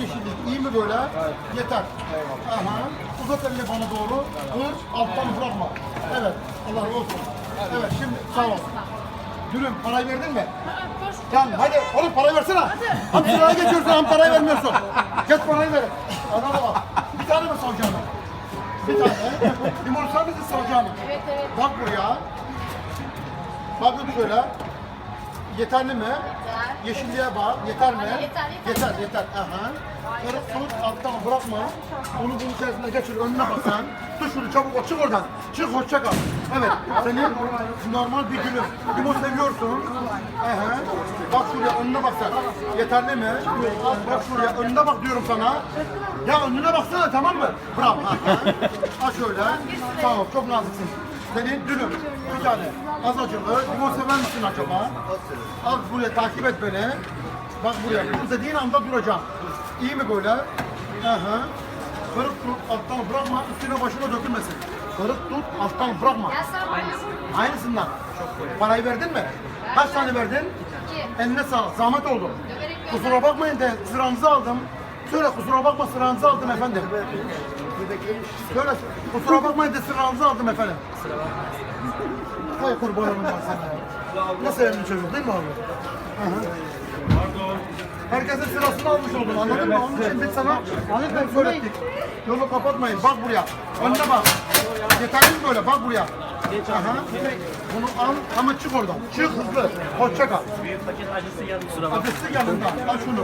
yeşillik. İyi mi böyle? Yeter. Aha. Uzat elini bana doğru. Vur. Alttan bırakma. Evet. Allah razı olsun. Evet şimdi sağ ol. Dürüm parayı verdin mi? Tamam hadi oğlum parayı versene. Hem sıraya geçiyorsun hem parayı vermiyorsun. Geç parayı ver. Adama bak. Bir tane mi savacağım? Bir tane. Limon sadece savacağım. Evet evet. Bak buraya. Bak şöyle. Yeterli mi? Yeşilliğe bak. Yeter mi? Yeter, yeter. Yeter, yeter. Aha. Böyle tut, alttan bırakma. Onu bunun içerisine geçir, önüne bak sen. Tut şunu çabuk ol, çık oradan. Çık, hoşça kal. Evet, senin normal bir günün. Limon seviyorsun. Aha. Bak şuraya, önüne bak sen. Yeterli mi? Bak şuraya, önüne bak diyorum sana. Ya önüne baksana, tamam mı? Bravo. Aha. Ha şöyle. Ol, çok naziksin. Senin dürüm, bir tane. Az acılı. Limon sever misin acaba? Al buraya takip et beni. Bak buraya. Bu dediğin anda duracağım. İyi mi böyle? Aha. Kırık tut, alttan bırakma, üstüne başına dökülmesin. Kırık tut, alttan bırakma. Aynısından. Parayı verdin mi? Kaç tane verdin? Eline sağlık, zahmet oldu. Gönder. Kusura bakmayın de sıranızı aldım. Söyle kusura bakma sıranızı aldım efendim. Söyle kusura bakmayın de sıranızı aldım efendim. Hay kurbanım ben sana. Nasıl evli çocuk değil mi abi? Hı hı. Herkesin sırasını almış oldun anladın mı? Onun için biz sana anlık söylettik. Yolu kapatmayın bak buraya. Önüne bak. Yeterli mi böyle bak buraya. Aha. Bunu al ama çık oradan. Çık hızlı. Hoşça kal. Büyük paket acısı yanı kusura bakma. Acısı yanında. Al şunu.